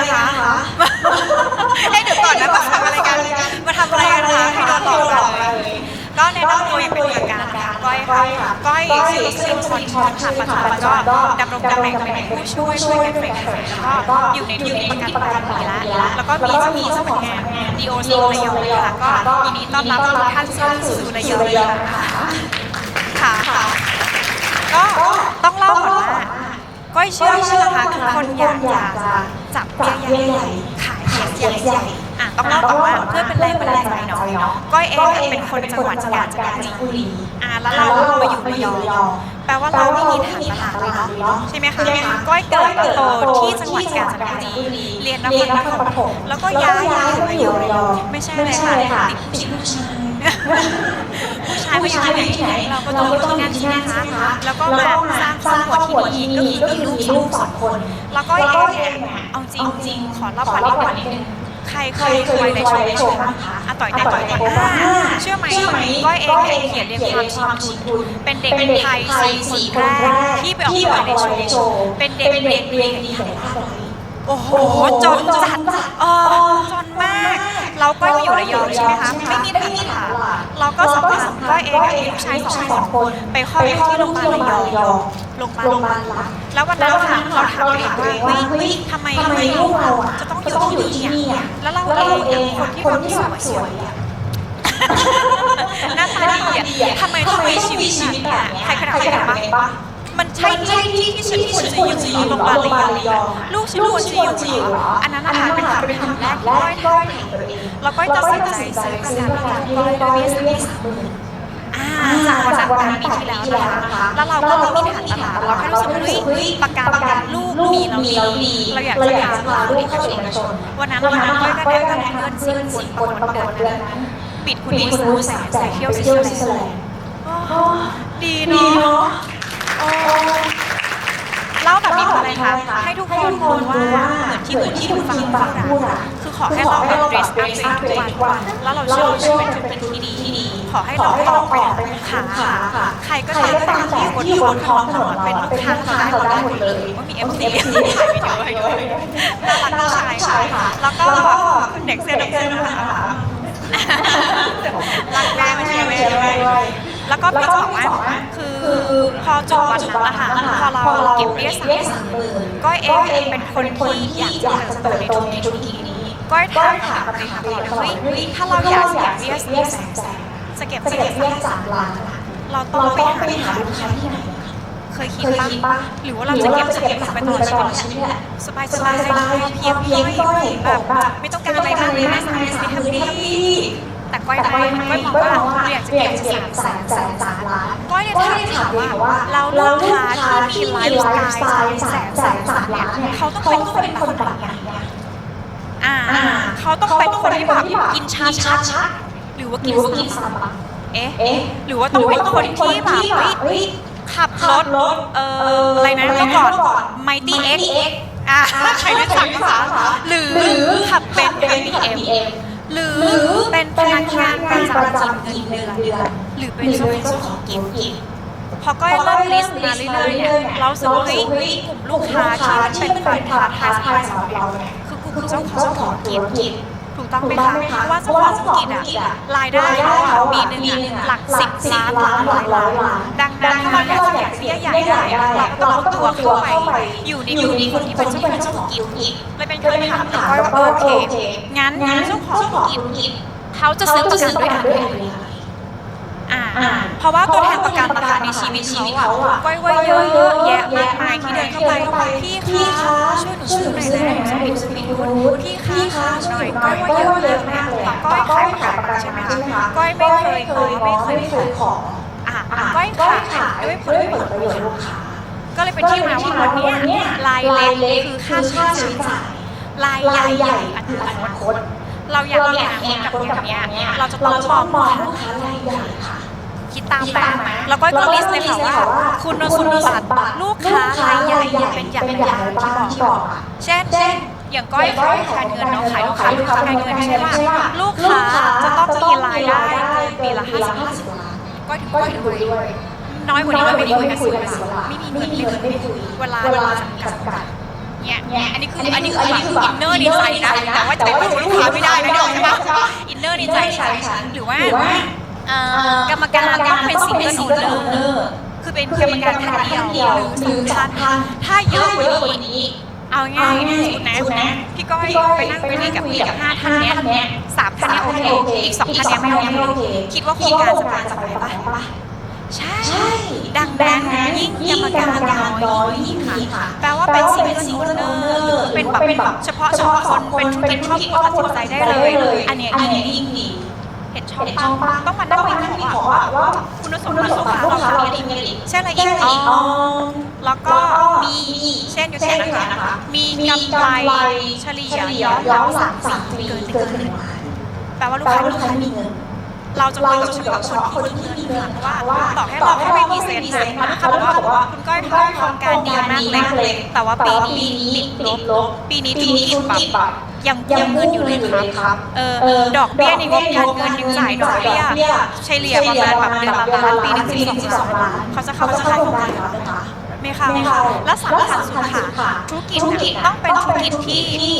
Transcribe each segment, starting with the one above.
นะคะเอ้ยเดี๋ยวก่อนนะมาทำอะไรกัน มาทำอะไรกันนะคะให้โดนหลอกมาเลย ก็แนะนำตัวอย่างเป็นทางการนะคะก้อยค่ะก้อยสิริสิริพรชรค่ะปัจจุบันก็ดำรงตำแหน่งเป็นผู้ช่วยช่วยกันเฟรนแล้วก็อยู่ในทีมประกันประกันผีแล้วแล้วก็มีจะมีเจ้าพนักงาน DOC ระยองนะคะก็ยินดีต้อนรับทุกท่านสู่ระยองค่ะค่ะค่ะก็ต้องเล่าก่อนว่าก้อยเชื่อว่านะคะทุกคนอยากจะ จับเบี้ยใหญ่ขายเคสใหญ่อะต้องเล่าก่อนว่าเพื่อเป็นแรงบันดาลใจเนาะก้อยเองเป็นคนจังหวัดกาญจนบุรีอะแล้วเรามาอยู่ระยองแปลว่าเราไม่มีฐานตลาดเลยเนาะใช่ไหมคะก้อยเกิดโตที่จังหวัดกาญจนบุรีเรียนนครปฐมแล้วก็ย้ายมาอยู่ระยองไม่ใช่เลยค่ะติดผู้ชาย ผู้ชายผู้ชายที่ไหนเราก็ต้องอยู่ที่นั่นใช่ไหมคะแล้วก็มาสร้างครอบครัวที่ดีก็คือมีลูกสองคน แล้วก็เองเนี่ยเอาจริงจริงขอเล่าก่อนนิดนึงใครเคยเคยในโชว์บ้างคะอะต่อยแต่ต่อยแต่เชื่อไหมก้อยเองเนี่ยเขียนเรียนความชิงทุนเป็นเด็กไทยสี่คนแรกที่ไปออกในโชว์เป็นเด็กเรียนเรียนดีแต่ภาคโอ้โหจนจัดเออจนมาก เราก็มาอยู่ระยองใช่ไหมคะไม่มีทางถามเราก็สัมภาษณ์ก็เองมีลูกชายสองคน ไปคลอดที่โรงพยาบาลระยองโรงพยาบาลรัฐแล้ววันนั้นเราถามเราถามเองว่าเฮ้ยทำไมทำไมลูกเราอะจะต้องอยู่ที่นี่อะแล้วเราเองอะคนที่คนที่สวยๆอะหน้าตาดีอะทำไมต้องมีชีวิตแบบเนี้ยใครขนาดไหนบ้าง มันใช่ที่ที่ที่ฉันควรจะอยู่โรงพยาบาลระยองลูกฉันควรจะอยู่เหรออันนั้นอาหารเป็นคำเป็นคำแรกที่ก้อยทำแล้วก็ตัดสินใจซื้อประกันก้อยด้วยเบี้ยสามหมื่นอ่าจากวันนั้นกลางปีที่แล้วนะคะแล้วเราก็ไม่มีฐานตลาดเราแค่รู้สึกว่าเฮ้ยประกันลูกมีเราดีเราอยากจะพาลูกเข้าเอกชนวันนั้นนะคะก้อยก็ได้คะแนนเงินสิบสิบคนประกวดเดือนนั้นปิดคุณดีสมูแสนแสนเที่ยวสวิตเซอร์แลนด์ดีเนาะโอ้ เล่าแบบนี้คืออะไรคะให้ทุกคนรู้ว่าเหมือนที่เหมือนที่คุณฟังพูดอะคือขอให้เราแบบ dress up ตัวเองทุกวันแล้วเราเชื่อว่าชีวิตเป็นที่ดีที่ดี ขอให้เราออกไปหาลูกค้าใครก็ตามที่อยู่บนท้องถนนเป็นลูกค้าเราได้หมดเลยว่ามี MC ถ่ายวิดีโอให้ด้วยน่ารักน่าชายค่ะแล้วก็เด็กเสื้อดำเสื้อนะคะรักแม่ไม่ใช่แม่ด้วยแล้วก็พี่จะบอกว่า คือพอจบวันนั้นละค่ะพอเราเก็บเรียกสามหมื่นก้อยเองเป็นคนที่อยากจะเติบโตในธุรกิจนี้ก้อยถามถามเลยค่ะว่าเฮ้ยถ้าเราอยากเก็บเรียกเรียกแสนจะเก็บเรียกสามล้านเราต้องไปหาลูกค้าที่ไหนเคยคิดบ้างหรือว่าเราจะเก็บจะเก็บไปตลอดชีวิตสบายสบายเพียงเพียงแบบไม่ต้องการอะไรมากเลยนะสามสิบแฮปปี้ แต่ก้อยได้ก้อยบอกว่าเราอยากจะเก็บสามแสนแสนสามล้านก้อยเลยถามว่าเราลูกค้าที่มีไลฟ์สไตล์แสนแสนสามล้านเนี่ยเขาต้องเป็นคนแบบไหนอ่าเขาต้องเป็นคนที่แบบกินชาชัดหรือว่ากินสลัเอ๊ะหรือว่าต้องเป็นคนที่แบบขับรถเอ่ออะไรนะเมื่อก่อน Mighty X อะใครรู้จักคะหรือขับเป็น BM หรือเป็นพนักงานประจำกินเงินเดือน หรือเป็นเจ้าของกินกินพอก็เริ่มลิสต์มาเรื่อยๆเนี่ยเราสึกว่าเฮ้ยกลุ่มลูกค้าที่มันเป็นคนท้าทายสำหรับเราเนี่ยคือกลุ่มเจ้าของกินกินถูก ต้องไหมคะเพราะว่าเจ้าของธุรกิจอะรายได้เขาอะปีหนึ่งอะหลักสิบล้านล้านร้อยล้านดังนั้นถ้าเราอยากจะเก็บเบี้ยใหญ่ใหญ่เราก็ต้องเอาตัวเข้าไปอยู่ในอยู่ในคนที่เป็นเจ้าของธุรกิจเลยเป็นเคยถามกับก้อยว่าโอเคงั้นเจ้าของธุรกิจเขาจะซื้อจะซื้อด้วยอะไรอ่า เพราะว่าตัวแทนประกันราคาในชีวิตชีวิตเขาอะก้อยว่าเยอะแยะมากมายที่เดินเข้าไปพี่คะช่วยหนูซื้อหน่อยได้ไหมสมิธสมิธคุณพี่คะช่วยหน่อยก้อยว่าเยอะเยอะมากแต่ก้อยขายประกันใช่ไหมคะก้อยไม่เคยเคยไม่เคยขายของอะก้อยขายด้วยผลประโยชน์ลูกค้าก็เลยเป็นที่มาว่าวันนี้รายเล็กคือค่าใช้จ่ายรายใหญ่ใหญ่อนาคตเราอยากมีอนคตกับเนี้ยเราจะต้องมองลูกค้ารายใหญ่ค่ะ คิดตามไปแล้วก็ก็ลิสต์เลยค่ะว่า คุณสมบัติลูกค้ารายใหญ่เป็นอย่างไรที่บอกเช่นอย่างก้อยขายการเงินเนาะขายลูกค้าลูกค้าการเงินใช่ไหมลูกค้าจะต้องมีรายได้เกินปีละห้าสิบล้านก้อยถึงก้อยถึงด้วยน้อยกว่านี้ก็ไม่ดีกว่าสิบล้านไม่มีเงินไม่มีเวลาเราจำกัดเนี่ยอันนี้คืออันนี้คือแบบอินเนอร์ดีใจนะแต่ว่าจะไปพูดลูกค้าไม่ได้นะเดี๋ยวใช่ปะอินเนอร์ดีใจฉันหรือว่าเอ่อกรรมการก็เป็นซิงเกิลโอเนอร์คือเป็นกรรมการท่านเดียวหรือสองท่านถ้าเยอะกว่านี้เอาง่ายๆสมมตินะพี่ก้อยไปนั่งคุยกับพี่กับห้าท่านเนี้ยสามท่านเนี้ยโอเคอีกสองท่านเนี้ยไม่โอเคคิดว่าโครงการจะไปจะไปปะใช่ ดังนั้นยิ่งกรรมการน้อยยิ่งดีค่ะ แปลว่าเป็นซิงเกิลโอเนอร์เป็นแบบเป็นแบบเฉพาะเฉพาะคนเป็นธุรกิจครอบครัวตัดสินใจได้เลย อันเนี้ยยิ่งดี เห็นชอบปะต้องมานั่งวิเคราะห์ว่าคุณสมบัติลูกค้าเราเป็นยังไงเช่นอะไรอีกอ๋อแล้วก็มีเช่นอยู่เช่นนะคะ มีกำไรเฉลี่ยย้อนหลังสามสิบปีเกินหนึ่งล้านแปลว่าลูกค้าลูกค้ามีเงินเราจะคุยกับเฉพาะคนที่มีเงินค่ะเพราะว่าต่อให้เราแค่ไม่มีเซนต์นะลูกค้าบอกว่าคุณก้อยทำโครงการดีมากเลยแต่ว่าปีนี้ติดลบปีนี้ธุรกิจแบบ ยังยังเงินอยู่เลยครับ เออดอกเบี้ยในงบการเงินยังจ่ายดอกเบี้ยเฉลี่ยประมาณแบบเดือนละล้านปีหนึงสิบสองสิบสองล้านเขาจะเข้าจะขายโครงการไม่เข้าไม่เข้าและสำคัญสุดค่ะธุรกิจเนี่ยต้องเป็นธุรกิจที่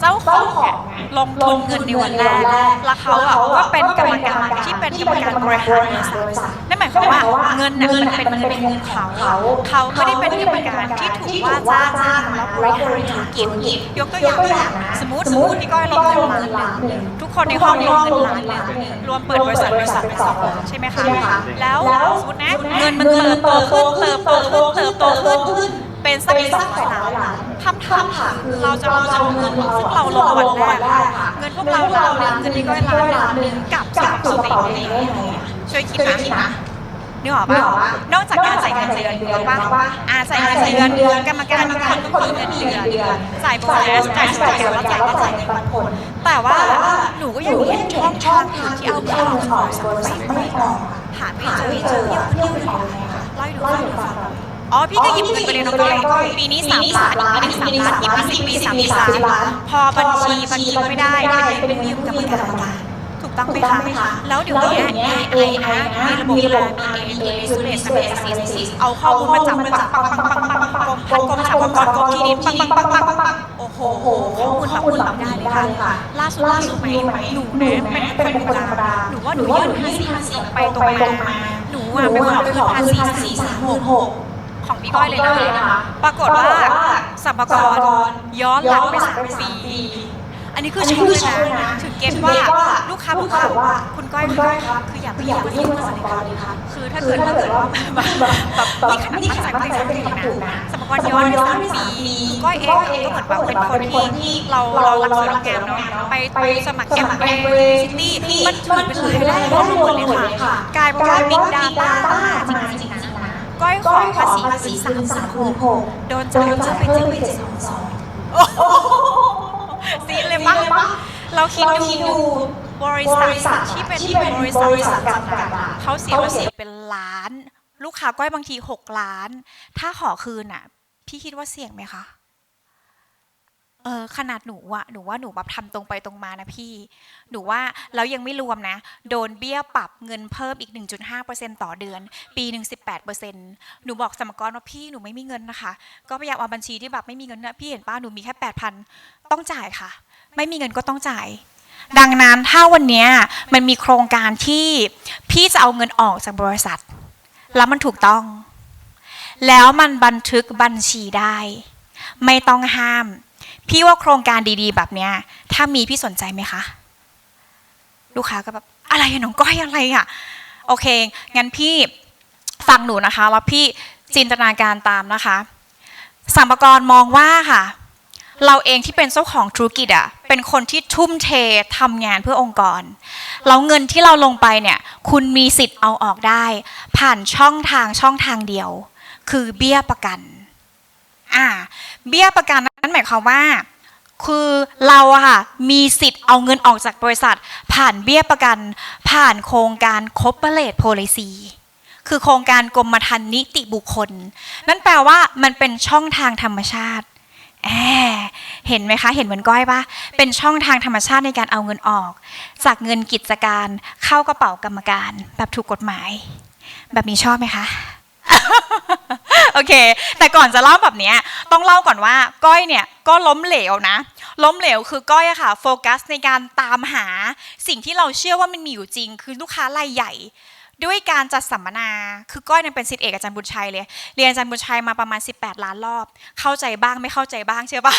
เจ้าของเนี่ยลงทุนเงินในวันแรกแล้วเขาอะก็เป็นกรรมการที่เป็นกรรมการบริหารบริษัทนั่นหมายความว่าเงินน่ะมันเป็นเงินของเขาเขาไม่ได้เป็นกรรมการที่ถูกว่าจ้างมาบริหารธุรกิจยกตัวอย่างนะสมมติสมมติพี่ก้อยลงเงินล้านหนึ่งทุกคนในห้องลงเงินล้านหนึ่งรวมเปิดบริษัทบริษัทเป็นสองล้านใช่ไหมคะแล้วสมมตินะเงินมันเติบโตขึ้นเติบโตขึ้นเติบโตขึ้นเป็นสักสองร้อยล้านคำถามคือเราจะเราจะเอาเงินซึ่งเราลงวันแรกเงินพวกเราล้านหนึ่งเงินพี่ก้อยล้านหนึ่งกลับสู่กระเป๋าได้ยังไงช่วยคิดนะนึกออกปะนอกจากการจ่ายเงินจ่ายเดือนปะอ่าจ่ายเงินจ่ายเดือนกรรมการมีคนต้องคืนเงินเดือนจ่ายโบนัสจ่ายสวัสดิการแล้วจ่ายก็จ่ายเงินปันผลแต่ว่าหนูก็ยังเห็นช่องทางอื่นที่เอาเงินออกจากบริษัทไม่ออกหาไม่เจอไม่เจอเที่ยวเที่ยวไปไหนคะไล่ดูไล่ดูฟัง อ๋อ พี่ก็หยิบเงินไปเลยน้องก้อยปีนี้สามล้านอีกปีหนึงสามล้านหยิบไปสิบปีสามปีสามล้าน พอบัญชีบัญชีไม่ได้เป็นเป็นยืมกรรมการถูกต้องไหมคะ แล้วเดี๋ยวนี้ AI นะมีระบบการ AI Research Analysis เอาข้อมูลมาจับปังปังปังปังปังปังปังพันกรมสรรพากรกรมที่ดินปังปังปังปังปังโอ้โหข้อมูลแบบคุณรับได้เลยค่ะ ล่าสุดล่าสุดไหมหนูเนี่ยเป็นคนธรรมดาหนูว่าหนูยื่นภาษีภาษีไปตรงมาหนูอะไปขอคืนภาษีสี่สามหกหก ของพี่ก้อยเลยนะคะปรากฏว่าสัมภากรย้อนหลังไปสามปีอันนี้คือช็อกเลยนะถึงเกณฑ์ว่าลูกค้าบอกว่าคุณก้อยคะคืออย่าไปอย่าไปยุ่งกับสัมภาระเลยค่ะคือถ้าเกิดถ้าเกิดว่าแบบแบบนี่ขนาดตั้งใจไม่ได้ถูกนะสัมภาระย้อนไปสามปีก้อยเองก็เหมือนแบบเป็นคนที่เราเรารักสวยรักงามเนาะไปไปสมัครแกมเบซิตี้มันถือเป็นรายได้รวมหมดเลยค่ะกลายเป็นว่าบิ๊กดาต้าจริงๆ นะก้อยขอภาษีภาษีสามสามหกโดนจ่ายเพิ่มไปเจ็ดไปเจ็ดสองสองซีดเลยปะเราคิดดูบริษัทที่เป็นที่เป็นบริษัทจำกัดอะเขาเสียภาษีเป็นล้าน ลูกค้าก้อยบางที 6 ล้าน ถ้าขอคืนอะ พี่คิดว่าเสี่ยงไหมคะ เออขนาดหนูอะหนูว่าหนูแบบทำตรงไปตรงมานะพี่ หนูว่าแล้วยังไม่รวมนะ โดนเบี้ยปรับเงินเพิ่มอีก 1.5%ต่อเดือน ปีหนึ่ง18%หนูบอกสมกรว่าพี่หนูไม่มีเงินนะคะ ก็พยายามเอาบัญชีที่แบบไม่มีเงินนะพี่เห็นป้าหนูมีแค่ 8,000 ต้องจ่ายค่ะ ไม่มีเงินก็ต้องจ่าย ดังนั้นถ้าวันนี้มันมีโครงการที่พี่จะเอาเงินออกจากบริษัท แล้วมันถูกต้อง แล้วมันบันทึกบัญชีได้ ไม่ต้องห้าม พี่ว่าโครงการดีๆ แบบเนี้ย ถ้ามีพี่สนใจไหมคะ ลูกค้าก็แบบอะไรอะน้องก้อยอะไรอะโอเค งั้นพี่ฟังหนูนะคะ แล้วพี่จินตนาการตามนะคะสัมภากรมองว่าค่ะ เราเองที่เป็นเจ้าของธุรกิจอะเป็นคนที่ทุ่มเททำงานเพื่อองค์กร แล้วเงินที่เราลงไปเนี่ย คุณมีสิทธิ์เอาออกได้ ผ่านช่องทางช่องทางเดียว คือเบี้ยประกัน อ่า เบี้ยประกันนั้นหมายความว่า คือเราอะค่ะมีสิทธิ์เอาเงินออกจากบริษัท ผ่านเบี้ยประกัน ผ่านโครงการ corporate policy คือโครงการกรมธรรม์นิติบุคคล นั่นแปลว่ามันเป็นช่องทางธรรมชาติแอบเห็นไหมคะ เห็นเหมือนก้อยปะเป็นช่องทางธรรมชาติในการเอาเงินออก จากเงินกิจการเข้ากระเป๋ากรรมการ แบบถูกกฎหมาย แบบนี้ชอบไหมคะ โอเค แต่ก่อนจะเล่าแบบนี้ต้องเล่าก่อนว่า ก้อยเนี่ยก็ล้มเหลวนะ ล้มเหลวคือก้อยอะค่ะโฟกัสในการตามหา สิ่งที่เราเชื่อว่ามันมีอยู่จริง คือลูกค้ารายใหญ่ ด้วยการจัดสัมมนา คือก้อยเนี่ยเป็นศิษย์เอกอาจารย์บุญชัยเลย เรียนอาจารย์บุญชัยมาประมาณ 18 ล้านรอบ เข้าใจบ้างไม่เข้าใจบ้างเชื่อป่ะ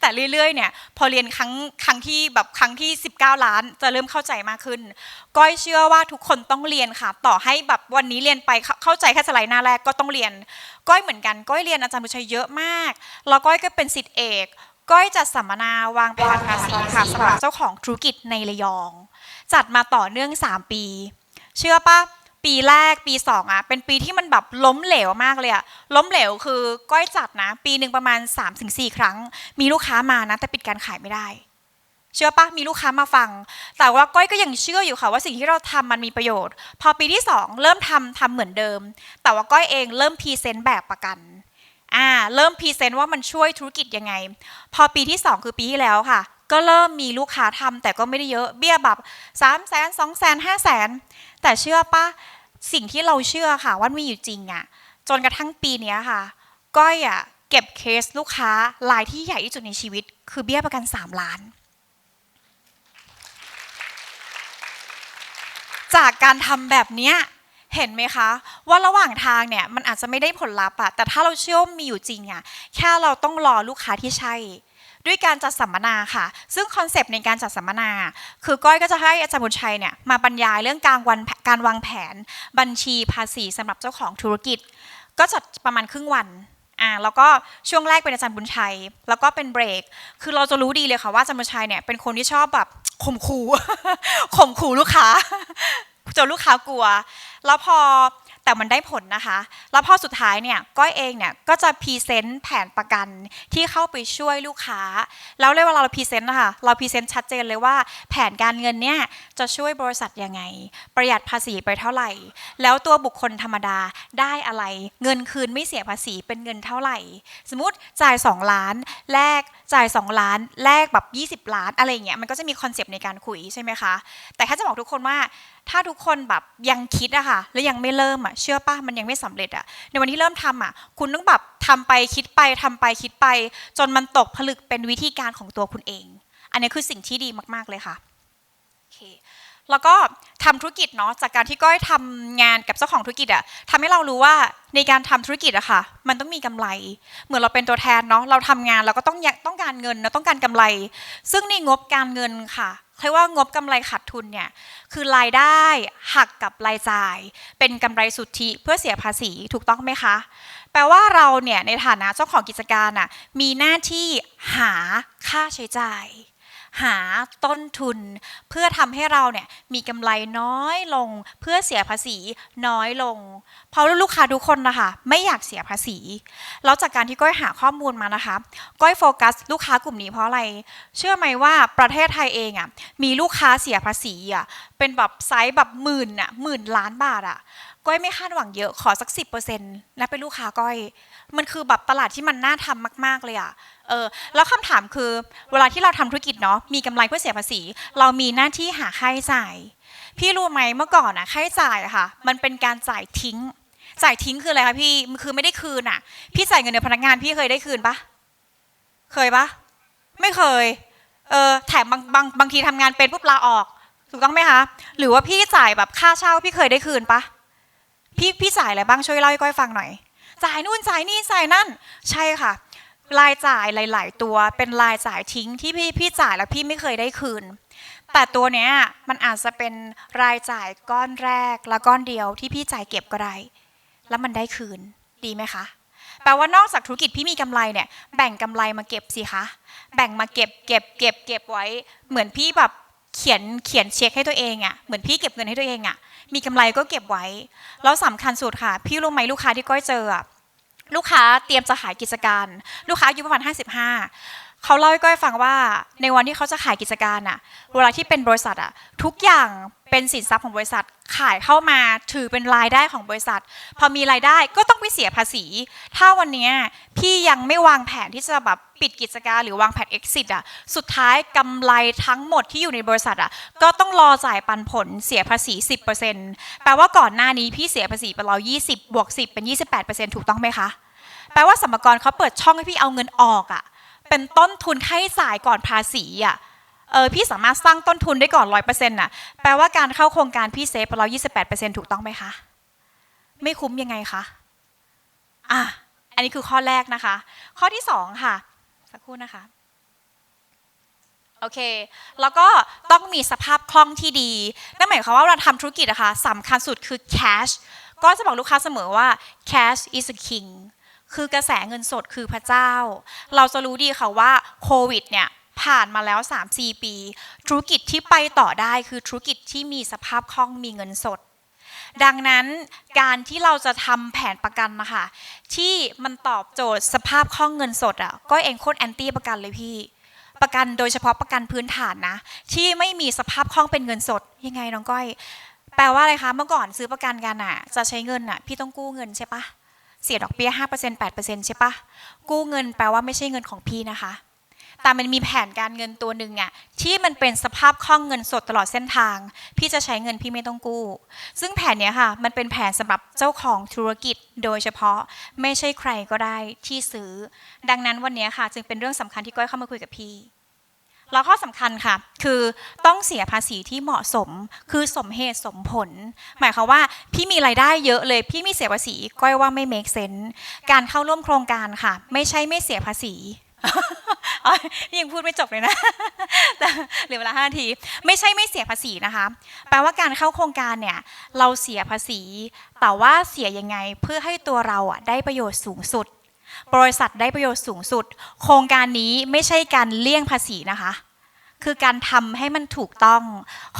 แต่เรื่อยๆเนี่ยพอเรียนครั้งครั้งที่แบบครั้งที่ 19 ล้าน จะเริ่มเข้าใจมากขึ้น ก้อยเชื่อว่าทุกคนต้องเรียนค่ะ ต่อให้แบบวันนี้เรียนไปเข้าใจแค่สไลด์หน้าแรกก็ต้องเรียน ก้อยเหมือนกัน ก้อยเรียนอาจารย์บุญชัยเยอะมาก แล้วก้อยก็เป็นศิษย์เอกก้อยจัดสัมมนาวางแผนภาษีค่ะสำหรับเจ้าของธุรกิจในระยอง จัดมาต่อเนื่อง 3 ปี เชื่อปะ ปีแรกปีสองอะเป็นปีที่มันแบบล้มเหลวมากเลยอะล้มเหลวคือก้อยจัดนะ ปีหนึ่งประมาณ 3-4 ครั้ง มีลูกค้ามานะแต่ปิดการขายไม่ได้ เชื่อปะมีลูกค้ามาฟัง แต่ว่าก้อยก็ยังเชื่ออยู่ค่ะว่าสิ่งที่เราทำมันมีประโยชน์ พอปีที่ 2 เริ่มทำทำเหมือนเดิม แต่ว่าก้อยเองเริ่มพรีเซนต์แบบประกันอ่าเริ่มพรีเซนต์ว่ามันช่วยธุรกิจยังไง พอปีที่ 2 คือปีที่แล้วค่ะ ก็เริ่มมีลูกค้าทำแต่ก็ไม่ได้เยอะเบี้ยแบบ3 0 0 0 0 0 2 0 0 0 0 5 0 0 0 0 แต่เชื่อปะสิ่งที่เราเชื่อค่ะว่ามีอยู่จริงอะจนกระทั่งปีนี้ค่ะ ก้อยอะเก็บเคสลูกค้ารายที่ใหญ่ที่สุดในชีวิต คือเบี้ยประกัน 3 ล้าน จากการทำแบบเนี้ยเห็นไหมคะ ว่าระหว่างทางเนี่ยมันอาจจะไม่ได้ผลลัพธ์อะแต่ถ้าเราเชื่อว่ามีอยู่จริงอะแค่เราต้องรอลูกค้าที่ใช่ ด้วยการจัดสัมมนาค่ะ ซึ่งคอนเซปต์ในการจัดสัมมนา คือก้อยก็จะให้อาจารย์บุญชัยเนี่ยมาบรรยายเรื่องการวันการวางแผน บัญชีภาษีสำหรับเจ้าของธุรกิจ ก็จัดประมาณครึ่งวันอ่าแล้วก็ช่วงแรกเป็นอาจารย์บุญชัย แล้วก็เป็นเบรก คือเราจะรู้ดีเลยค่ะว่าอาจารย์บุญชัยเนี่ยเป็นคนที่ชอบแบบข่มขู่ข่มขู่ลูกค้าจนลูกค้ากลัว แล้วพอ แต่มันได้ผลนะคะ แล้วพอสุดท้ายเนี่ยก้อยเองเนี่ยก็จะพรีเซนต์แผนประกันที่เข้าไปช่วยลูกค้า แล้วเวลาเราพรีเซนต์นะคะเราพรีเซนต์ชัดเจนเลยว่า แผนการเงินเนี่ยจะช่วยบริษัทยังไง ประหยัดภาษีไปเท่าไหร่ แล้วตัวบุคคลธรรมดาได้อะไร เงินคืนไม่เสียภาษีเป็นเงินเท่าไหร่ สมมติจ่าย 2 ล้านแลกจ่าย 2 ล้านแลกแบบ 20 ล้านอะไรอย่างเงี้ยมันก็จะมีคอนเซปต์ในการคุยใช่ไหมคะแต่แค่จะบอกทุกคนว่า ถ้าทุกคนแบบยังคิดอะค่ะแล้วยังไม่เริ่มอะเชื่อป่ะมันยังไม่สำเร็จอะในวันที่เริ่มทำอะคุณต้องแบบทำไปคิดไปทำไปคิดไป จนมันตกผลึกเป็นวิธีการของตัวคุณเอง อันนี้คือสิ่งที่ดีมากๆเลยค่ะโอเคแล้วก็ทำธุรกิจเนาะจากการที่ก้อยทำงานกับเจ้าของธุรกิจอะทำให้เรารู้ว่าในการทำธุรกิจอะค่ะ มันต้องมีกำไร เหมือนเราเป็นตัวแทนเนาะเราทำงานเราก็ต้องต้องการเงินเราต้องการกำไร ซึ่งในงบการเงินค่ะ เรียกว่างบกำไรขาดทุนเนี่ยคือรายได้หักกับรายจ่าย เป็นกำไรสุทธิเพื่อเสียภาษีถูกต้องไหมคะ แปลว่าเราเนี่ยในฐานะเจ้าของกิจการน่ะมีหน้าที่หาค่าใช้จ่าย หาต้นทุน เพื่อทำให้เราเนี่ยมีกำไรน้อยลง เพื่อเสียภาษีน้อยลง เพราะลูกค้าทุกคนนะคะไม่อยากเสียภาษี แล้วจากการที่ก้อยหาข้อมูลมานะคะ ก้อยโฟกัส ลูกค้ากลุ่มนี้เพราะอะไร เชื่อไหมว่าประเทศไทยเองอะมีลูกค้าเสียภาษีอะเป็นแบบไซส์แบบหมื่นอะหมื่นล้านบาทอะก้อยไม่คาดหวังเยอะขอสักสิบเปอร์เซ็นต์และเป็นลูกค้าก้อย มันคือแบบตลาดที่มันน่าทำมาก ๆ เลยอะ เออแล้วคำถามคือเวลาที่เราทำธุรกิจเนาะมีกำไรเพื่อเสียภาษี เรามีหน้าที่หาค่าใช้จ่าย พี่รู้ไหมเมื่อก่อนอะค่าใช้จ่ายอะค่ะ มันเป็นการจ่ายทิ้ง จ่ายทิ้งคืออะไรคะพี่คือไม่ได้คืนอะพี่จ่ายเงินเดือนพนักงานพี่เคยได้คืนปะเคยปะไม่เคยเออแถมบางบางบางทีทำงานเป็นปุ๊บลาออกถูกต้องไหมคะหรือว่าพี่จ่ายแบบค่าเช่าพี่เคยได้คืนปะพี่พี่จ่ายอะไรบ้างช่วยเล่าให้ก้อยฟังหน่อยจ่ายนู่นจ่ายนี่จ่ายนั่น ใช่ค่ะ รายจ่ายหลาย ๆ ตัวเป็นรายจ่ายทิ้งที่พี่พี่จ่ายแล้วพี่ไม่เคยได้คืน แต่ตัวเนี้ยมันอาจจะเป็นรายจ่ายก้อนแรกและก้อนเดียวที่พี่จ่ายเก็บก็ได้แล้วมันได้คืนดีไหมคะแปลว่านอกจากธุรกิจพี่มีกำไรเนี่ยแบ่งกำไรมาเก็บสิคะแบ่งมาเก็บเก็บเก็บเก็บไว้เหมือนพี่แบบเขียนเขียนเช็คให้ตัวเองอะ่ะเหมือนพี่เก็บเงินให้ตัวเองอะ่ะมีกำไรก็เก็บไว้แล้วสำคัญสุดค่ะ พี่รู้ไหมลูกค้าที่ก้อยเจออะ ลูกค้าเตรียมจะขายกิจการ ลูกค้าอายุประมาณ 55 เขาเล่าให้ก้อยฟังว่าในวันที่เขาจะขายกิจการอะเวลาที่เป็นบริษัทอะทุกอย่างเป็นสินทรัพย์ของบริษัทขายเข้ามาถือเป็นรายได้ของบริษัท พอมีรายได้ก็ต้องไปเสียภาษี ถ้าวันนี้พี่ยังไม่วางแผนที่จะแบบปิดกิจการหรือวางแผน exit อะสุดท้ายกำไรทั้งหมดที่อยู่ในบริษัทอะก็ต้องรอจ่ายปันผลเสียภาษี 10%แปลว่าก่อนหน้านี้พี่เสียภาษีไปแล้ว20บวก10 เป็น 28%ถูกต้องไหมคะ แปลว่าสมกรเขาเปิดช่องให้พี่เอาเงินออกอะเป็นต้นทุนค่าใช้จ่ายก่อนภาษีอะเออพี่สามารถสร้างต้นทุนได้ก่อนร้อยเปอร์เซ็นต์น่ะแปลว่าการเข้าโครงการพี่เซฟไปแล้วยี่สิบแปดเปอร์เซ็นต์ถูกต้องไหมคะ ไม่คุ้มยังไงคะอะอันนี้คือข้อแรกนะคะ ข้อที่สองค่ะ สักครู่นะคะโอเค แล้วก็ต้องมีสภาพคล่องที่ดี นั่นหมายความว่าเราทำธุรกิจอะคะสำคัญสุดคือ cash ก็จะบอกลูกค้าเสมอว่า cash is a king คือกระแสเงินสดคือพระเจ้า เราจะรู้ดีค่ะว่าโควิดเนี่ยผ่านมาแล้ว 3-4 ปี ธุรกิจที่ไปต่อได้คือธุรกิจที่มีสภาพคล่องมีเงินสด ดังนั้นการที่เราจะทำแผนประกันนะคะที่มันตอบโจทย์สภาพคล่องเงินสดอะก็เองโคตรแอนตี้ประกันเลยพี่ ประกันโดยเฉพาะประกันพื้นฐานนะ ที่ไม่มีสภาพคล่องเป็นเงินสดยังไงน้องก้อย แปลว่าอะไรคะเมื่อก่อนซื้อประกันกันอะ จะใช้เงินอะ พี่ต้องกู้เงินใช่ปะ เสียดอกเบี้ย5% 8%ใช่ปะกู้เงินแปลว่าไม่ใช่เงินของพี่นะคะ แต่มันมีแผนการเงินตัวหนึ่งอะที่มันเป็นสภาพคล่องเงินสดตลอดเส้นทาง พี่จะใช้เงินพี่ไม่ต้องกู้ ซึ่งแผนเนี้ยค่ะ มันเป็นแผนสำหรับเจ้าของธุรกิจโดยเฉพาะไม่ใช่ใครก็ได้ที่ซื้อ ดังนั้นวันนี้ค่ะ จึงเป็นเรื่องสำคัญที่ก้อยเข้ามาคุยกับพี่ แล้วข้อสำคัญค่ะ คือต้องเสียภาษีที่เหมาะสม คือสมเหตุสมผล หมายความว่าพี่มีรายได้เยอะเลย พี่ไม่เสียภาษีก้อยว่าไม่ make sense การเข้าร่วมโครงการค่ะ ไม่ใช่ไม่เสียภาษีอ๋อยังพูดไม่จบเลยนะเหลือเวลาห้านาที ไม่ใช่ไม่เสียภาษีนะคะ แปลว่าการเข้าโครงการเนี่ย เราเสียภาษี แต่ว่าเสียยังไงเพื่อให้ตัวเราอะได้ประโยชน์สูงสุด บริษัทได้ประโยชน์สูงสุด โครงการนี้ไม่ใช่การเลี่ยงภาษีนะคะ คือการทำให้มันถูกต้อง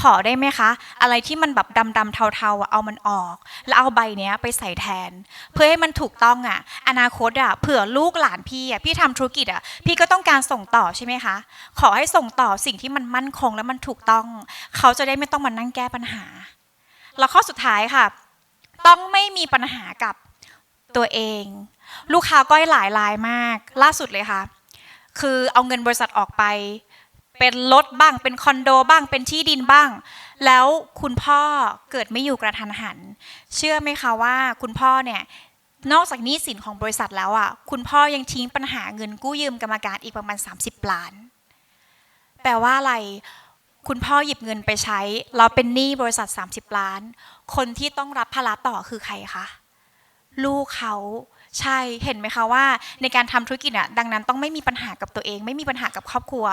ขอได้ไหมคะ อะไรที่มันแบบดำๆเทาๆเอามันออก แล้วเอาใบเนี้ยไปใส่แทน เพื่อให้มันถูกต้องอะ อนาคตอะเผื่อลูกหลานพี่อะพี่ทำธุรกิจอะ พี่ก็ต้องการส่งต่อใช่ไหมคะ ขอให้ส่งต่อสิ่งที่มันมั่นคงและมันถูกต้อง เขาจะได้ไม่ต้องมานั่งแก้ปัญหา แล้วข้อสุดท้ายค่ะ ต้องไม่มีปัญหากับตัวเอง ลูกค้าก้อยหลายรายมาก ล่าสุดเลยค่ะ คือเอาเงินบริษัทออกไป เป็นรถบ้าง เป็นคอนโดบ้าง เป็นที่ดินบ้าง แล้วคุณพ่อเกิดไม่อยู่กระทันหัน เชื่อไหมคะว่าคุณพ่อเนี่ยนอกจากหนี้สินของบริษัทแล้วอะ คุณพ่อยังทิ้งปัญหาเงินกู้ยืมกรรมการอีกประมาณ 30 ล้าน แปลว่าอะไร คุณพ่อหยิบเงินไปใช้แล้วเป็นหนี้บริษัท 30 ล้าน คนที่ต้องรับภาระต่อคือใครคะ ลูกเขา ใช่เห็นไหมคะว่าในการทำธุรกิจอะดังนั้นต้องไม่มีปัญหากับตัวเอง ไม่มีปัญหากับครอบครัว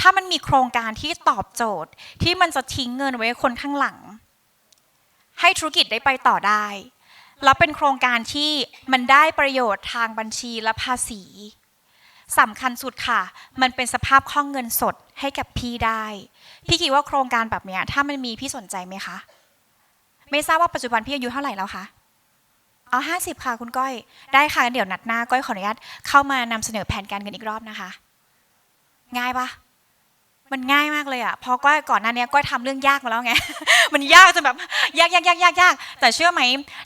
ถ้ามันมีโครงการที่ตอบโจทย์ ที่มันจะทิ้งเงินไว้คนข้างหลัง ให้ธุรกิจได้ไปต่อได้แล้วเป็นโครงการที่มันได้ประโยชน์ทางบัญชีและภาษีสำคัญสุดค่ะ มันเป็นสภาพคล่องเงินสดให้กับพี่ได้ พี่คิดว่าโครงการแบบนี้ถ้ามันมีพี่สนใจไหมคะ ไม่ทราบว่าปัจจุบันพี่อายุเท่าไหร่แล้วคะ เอาห้าสิบค่ะคุณก้อย ได้ค่ะเดี๋ยวนัดหน้าก้อยขออนุญาตเข้ามานำเสนอแผนการเงินอีกรอบนะคะ ง่ายปะมันง่ายมากเลยอะเพอก้อยก่อนหน้านี้ก้อยทำเรื่องยากมาแล้วไง มันยากจนแบบยากยากยากยากยากแต่เชื่อไหม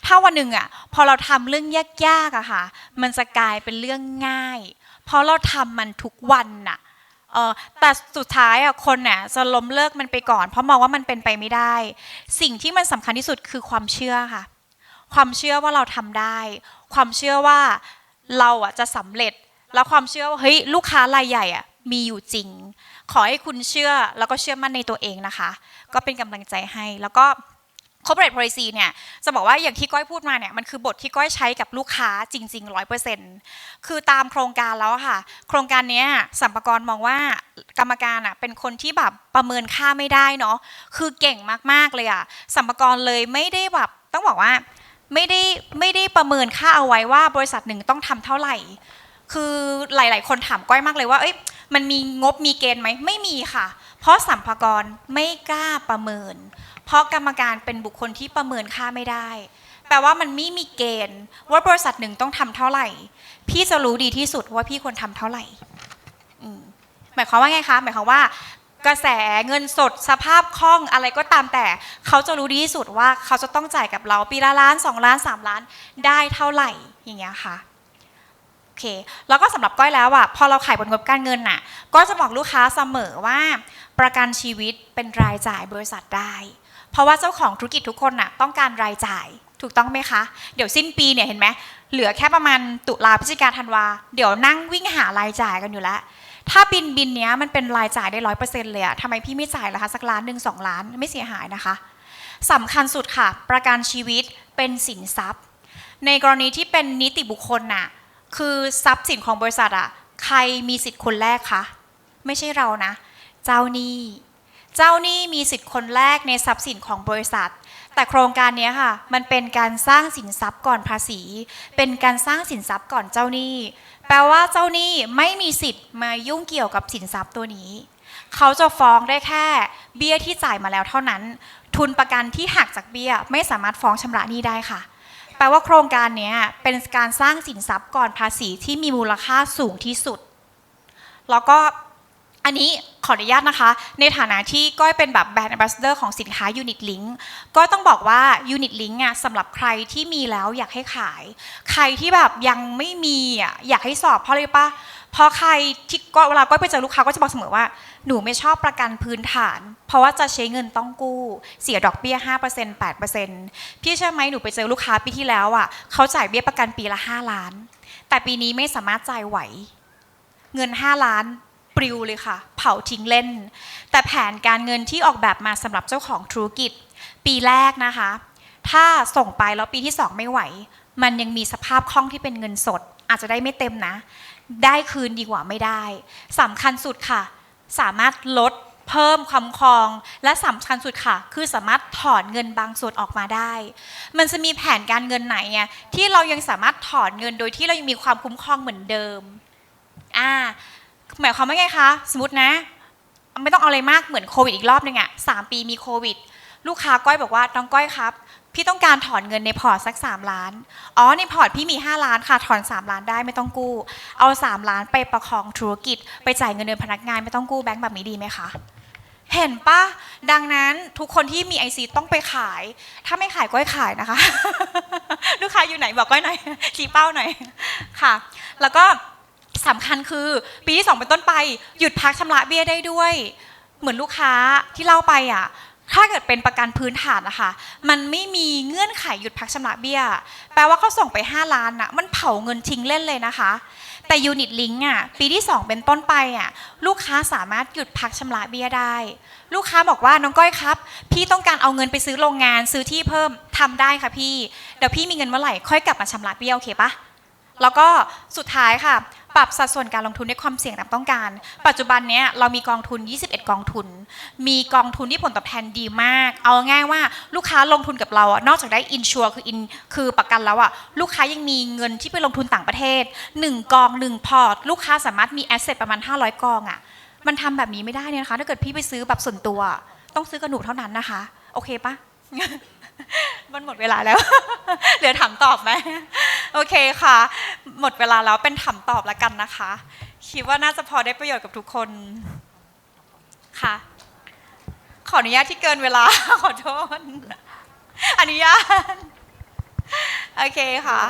ถ้าวันหนึ่งอะ พอเราทำเรื่องยากๆอะค่ะ มันจะกลายเป็นเรื่องง่าย เพราะเราทำมันทุกวันน่ะเออแต่สุดท้ายอะคนน่ะจะล้มเลิกมันไปก่อน เพราะมองว่ามันเป็นไปไม่ได้ สิ่งที่มันสำคัญที่สุดคือความเชื่อค่ะ ความเชื่อว่าเราทำได้ ความเชื่อว่าเราอะจะสำเร็จ แล้วความเชื่อว่าเฮ้ยลูกค้ารายใหญ่อะมีอยู่จริง ขอให้คุณเชื่อแล้วก็เชื่อมั่นในตัวเองนะคะ ก็เป็นกำลังใจให้แล้วก็ corporate policy เนี่ยจะบอกว่าอย่างที่ก้อยพูดมาเนี่ยมันคือบทที่ก้อยใช้กับลูกค้าจริง ๆ 100%คือตามโครงการแล้วค่ะ โครงการเนี้ยสัมภากรมองว่ากรรมการอะเป็นคนที่แบบประเมินค่าไม่ได้เนาะคือเก่งมากๆเลยอะสัมภากรเลยไม่ได้แบบต้องบอกว่า ไม่ได้ไม่ได้ประเมินค่าเอาไว้ว่าบริษัทหนึ่งต้องทำเท่าไหร่ คือหลาย ๆ คนถามก้อยมากเลยว่า เอ้ยมันมีงบมีเกณฑ์ไหมไม่มีค่ะ เพราะสัมภากรไม่กล้าประเมิน เพราะกรรมการเป็นบุคคลที่ประเมินค่าไม่ได้ แปลว่ามันไม่มีเกณฑ์ ว่าบริษัทหนึ่งต้องทำเท่าไหร่ พี่จะรู้ดีที่สุดว่าพี่ควรทำเท่าไหร่หมายความว่าไงคะ หมายความว่า กระแสเงินสดสภาพคล่องอะไรก็ตามแต่ เขาจะรู้ดีที่สุดว่าเขาจะต้องจ่ายกับเราปีละล้านสองล้านสามล้านได้เท่าไหร่อย่างเงี้ยค่ะโอเคแล้วก็สำหรับก้อยแล้วอะพอเราขายบนงบการเงินน่ะก็จะบอกลูกค้าเสมอว่า ประกันชีวิตเป็นรายจ่ายบริษัทได้ เพราะว่าเจ้าของธุรกิจทุกคนน่ะต้องการรายจ่ายถูกต้องไหมคะ เดี๋ยวสิ้นปีเนี่ยเห็นไหมเหลือแค่ประมาณตุลาพฤศจิกาธันวา เดี๋ยวนั่งวิ่งหารายจ่ายกันอยู่แล้ว ถ้าบินบินเนี้ยมันเป็นรายจ่ายได้ร้อยเปอร์เซ็นต์เลยอะทำไมพี่ไม่จ่ายล่ะคะสักล้านหนึ่งสองล้านไม่เสียหายนะคะสำคัญสุดค่ะ ประกันชีวิตเป็นสินทรัพย์ ในกรณีที่เป็นนิติบุคคลน่ะคือทรัพย์สินของบริษัทอะใครมีสิทธิ์คนแรกคะไม่ใช่เรานะ เจ้าหนี้เจ้าหนี้มีสิทธิ์คนแรกในทรัพย์สินของบริษัท แต่โครงการเนี้ยค่ะ มันเป็นการสร้างสินทรัพย์ก่อนภาษี เป็นการสร้างสินทรัพย์ก่อนเจ้าหนี้ ปลว่าเจ้าหนี้ไม่มีสิทธิ์มายุ่งเกี่ยวกับสินทรัพย์ตัวนี้ เขาจะฟ้องได้แค่เบี้ยที่จ่ายมาแล้วเท่านั้น ทุนประกันที่หักจากเบี้ยไม่สามารถฟ้องชำระหนี้ได้ค่ะ แปลว่าโครงการนี้เป็นการสร้างสินทรัพย์ก่อนภาษีที่มีมูลค่าสูงที่สุด แล้วก็ อันนี้ขออนุญาตนะคะ ในฐานะที่ก้อยเป็นแบบแบรนด์ a อ b บ s เดอร์ของสินค้า Unit Link ก็ต้องบอกว่า Unit Link อะสำหรับใครที่มีแล้วอยากให้ขาย ใครที่แบบยังไม่มีอะอยากให้สอบเพราะอะไรปะเพราะใครที่ก็เวลาก้อยไปเจอลูกค้าก็จะบอกเสมอว่าหนูไม่ชอบประกันพื้นฐาน เพราะว่าจะใช้เงินต้องกู้ เสียดอกเบี้ย 5% 8%พี่เชื่อไหมหนูไปเจอลูกค้าปีที่แล้วอะเขาจ่ายเบี้ยประกันปีละ 5 ล้าน แต่ปีนี้ไม่สามารถจ่ายไหว เงิน 5 ล้าน ปลิวเลยค่ะ เผาทิ้งเล่น แต่แผนการเงินที่ออกแบบมาสำหรับเจ้าของธุรกิจ ปีแรกนะคะ ถ้าส่งไปแล้วปีที่ 2 ไม่ไหว มันยังมีสภาพคล่องที่เป็นเงินสด อาจจะได้ไม่เต็มนะ ได้คืนดีกว่าไม่ได้สำคัญสุดค่ะ สามารถลดเพิ่มความครองและสำคัญสุดค่ะ คือสามารถถอนเงินบางส่วนออกมาได้ มันจะมีแผนการเงินไหนที่เรายังสามารถถอนเงินโดยที่เรายังมีความคุ้มครองเหมือนเดิมอ่า หมายความว่าไงคะ สมมตินะ ไม่ต้องเอาอะไรมากเหมือนโควิดอีกรอบนึงอะสามปีมีโควิด ลูกค้าก้อยบอกว่าน้องก้อยครับ พี่ต้องการถอนเงินในพอร์ตสัก 3 ล้าน อ๋อในพอร์ตพี่มี 5 ล้านค่ะ ถอน 3 ล้านได้ไม่ต้องกู้ เอา 3 ล้านไปประคองธุรกิจ ไปจ่ายเงินเดือนพนักงานไม่ต้องกู้แบงก์แบบนี้ดีไหมคะเห็นปะดังนั้นทุกคนที่มี IC ต้องไปขาย ถ้าไม่ขายก้อยขายนะคะ ลูกค้าอยู่ไหนบอกก้อยหน่อยชี้เป้าหน่อยค่ะ แล้วก็ สำคัญคือปีที่สองเป็นต้นไป หยุดพักชำระเบี้ยได้ด้วย เหมือนลูกค้าที่เล่าไปอะถ้าเกิดเป็นประกันพื้นฐานนะคะ มันไม่มีเงื่อนไขหยุดพักชำระเบี้ย แปลว่าเขาส่งไป 5 ล้านอะมันเผาเงินทิ้งเล่นเลยนะคะ แต่ยูนิตลิงอะปีที่ 2 เป็นต้นไปอะลูกค้าสามารถหยุดพักชำระเบี้ยได้ ลูกค้าบอกว่าน้องก้อยครับ พี่ต้องการเอาเงินไปซื้อโรงงานซื้อที่เพิ่มทำได้ค่ะพี่ เดี๋ยวพี่มีเงินเมื่อไหร่ค่อยกลับมาชำระเบี้ยโอเคปะแล้วก็สุดท้ายค่ะ ปรับสัดส่วนการลงทุนในความเสี่ยงตามต้องการ ปัจจุบันเนี้ยเรามีกองทุน 21 กองทุน มีกองทุนที่ผลตอบแทนดีมาก เอาง่ายว่าลูกค้าลงทุนกับเราอะนอกจากได้อินชัวคืออินคือประกันแล้วอะลูกค้ายังมีเงินที่ไปลงทุนต่างประเทศ 1 กอง 1 พอร์ต ลูกค้าสามารถมีแอสเซทประมาณ 500 กองอะมันทำแบบนี้ไม่ได้เนี่ยนะคะ ถ้าเกิดพี่ไปซื้อแบบส่วนตัว ต้องซื้อกระหนูเท่านั้นนะคะ โอเคปะมันหมดเวลาแล้ว เหลือถามตอบไหม โอเคค่ะ หมดเวลาแล้วเป็นถามตอบแล้วกันนะคะ คิดว่าน่าจะพอได้ประโยชน์กับทุกคนค่ะ ขออนุญาตที่เกินเวลา ขอโทษอนุญาตโอเคค่ะ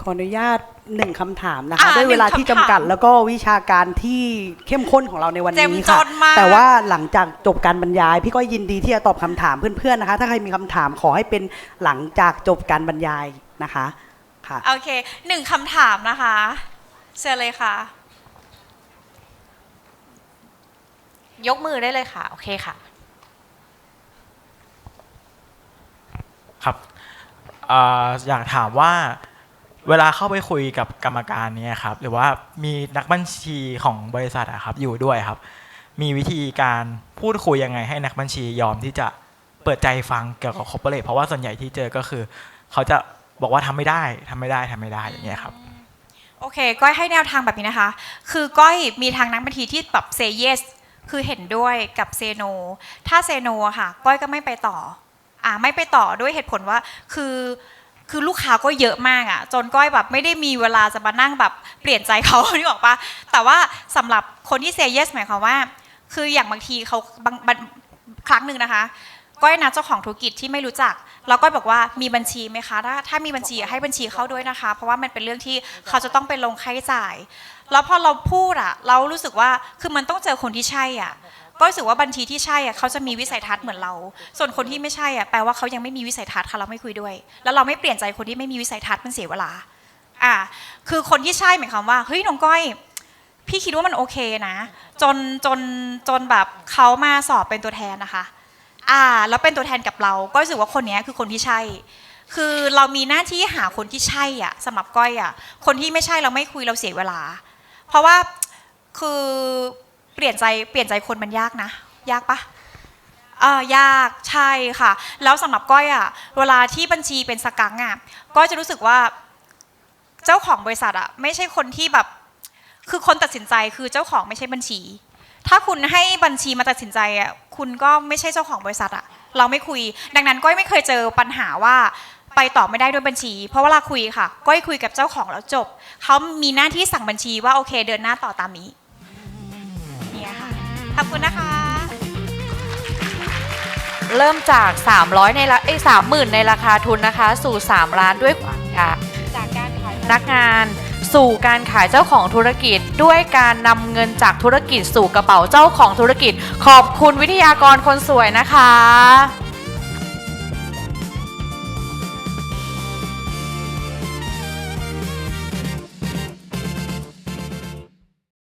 ขออนุญาตหนึ่งคำถามนะอ่าคะด้วยเวลาหนึ่งที่คำจำถามกัดแล้วก็วิชาการที่เข้มข้นของเราในวันเต็มนี้จค่ะ นมาก แต่ว่าหลังจากจบการบรรยาย พี่ก็ยินดีที่จะตอบคำถามเพื่อนๆนะคะ ถ้าใครมีคำถามขอให้เป็นหลังจากจบการบรรยายนะคะค่ะ โอเคหนึ่งคำถามนะคะเชิญเลยค่ะ ยกมือได้เลยค่ะ โอเคค่ะ ครับเอ่ออยากถามว่า เวลาเข้าไปคุยกับกรรมการเนี่ยครับหรือว่ามีนักบัญชีของบริษัทอะครับอยู่ด้วยครับ มีวิธีการพูดคุยยังไงให้นักบัญชียอมที่จะเปิดใจฟังเกี่ยวกับคอร์เปอเรทเพราะว่าส่วนใหญ่ที่เจอก็คือ เขาจะบอกว่าทำไม่ได้ทำไม่ได้ทำไม่ได้อย่างเงี้ยครับโอเค ก้อยให้แนวทางแบบนี้นะคะ คือก้อยมีทางนักบัญชีที่แบบเซเยสคือเห็นด้วยกับเซโน ถ้าเซโนค่ะ ก้อยก็ไม่ไปต่อ อ่าไม่ไปต่อด้วยเหตุผลว่าคือ คือลูกค้าก็เยอะมากอะจนก้อยแบบไม่ได้มีเวลาจะมานั่งแบบเปลี่ยนใจเขานี่บอกปะแต่ว่าสำหรับคนที่เซย์เยสหมายความว่า คืออย่างบางทีเขาบางครั้งหนึ่งนะคะ ก้อยนัดเจ้าของธุรกิจที่ไม่รู้จัก แล้วก้อยบอกว่ามีบัญชีไหมคะถ้าถ้ามีบัญชีให้บัญชีเข้าด้วยนะคะ เพราะว่ามันเป็นเรื่องที่เขาจะต้องไปลงค่าใช้จ่าย แล้วพอเราพูดอะเรารู้สึกว่าคือมันต้องเจอคนที่ใช่อะก็รู้สึกว่าบัญชีที่ใช่อะเขาจะมีวิสัยทัศน์เหมือนเรา ส่วนคนที่ไม่ใช่อะแปลว่าเขายังไม่มีวิสัยทัศน์ค่ะเราไม่คุยด้วย แล้วเราไม่เปลี่ยนใจคนที่ไม่มีวิสัยทัศน์มันเสียเวลาอะคือคนที่ใช่หมายความว่าเฮ้ยน้องก้อยพี่คิดว่ามันโอเคนะ จนจนจนแบบเขามาสอบเป็นตัวแทนนะคะ อ่า แล้วเป็นตัวแทนกับเรา ก็รู้สึกว่าคนนี้คือคนที่ใช่ คือเรามีหน้าที่หาคนที่ใช่อะสำหรับก้อยอะ คนที่ไม่ใช่เราไม่คุยเราเสียเวลา เพราะว่าคือเปลี่ยนใจเปลี่ยนใจคนมันยากนะ ยากปะอ่ายากใช่ค่ะ แล้วสำหรับก้อยอะเวลาที่บัญชีเป็นสกังอะก้อยจะรู้สึกว่า เจ้าของบริษัทอะไม่ใช่คนที่แบบ คือคนตัดสินใจคือเจ้าของไม่ใช่บัญชี ถ้าคุณให้บัญชีมาตัดสินใจอะ คุณก็ไม่ใช่เจ้าของบริษัทอะเราไม่คุย ดังนั้นก้อยไม่เคยเจอปัญหาว่าไปต่อไม่ได้ด้วยบัญชี เพราะเวลาคุยค่ะ ก้อยคุยกับเจ้าของแล้วจบ เขามีหน้าที่สั่งบัญชีว่าโอเคเดินหน้าต่อตามนี้เนี่ยค่ะขอบคุณนะคะ เริ่มจาก 300 ในละเอ้ย30,000ในราคาทุนนะคะ สู่ 3 ล้านด้วยความอยากจากการขายพนักงาน สู่การขายเจ้าของธุรกิจ ด้วยการนำเงินจากธุรกิจสู่กระเป๋าเจ้าของธุรกิจ ขอบคุณวิทยากรคนสวยนะคะ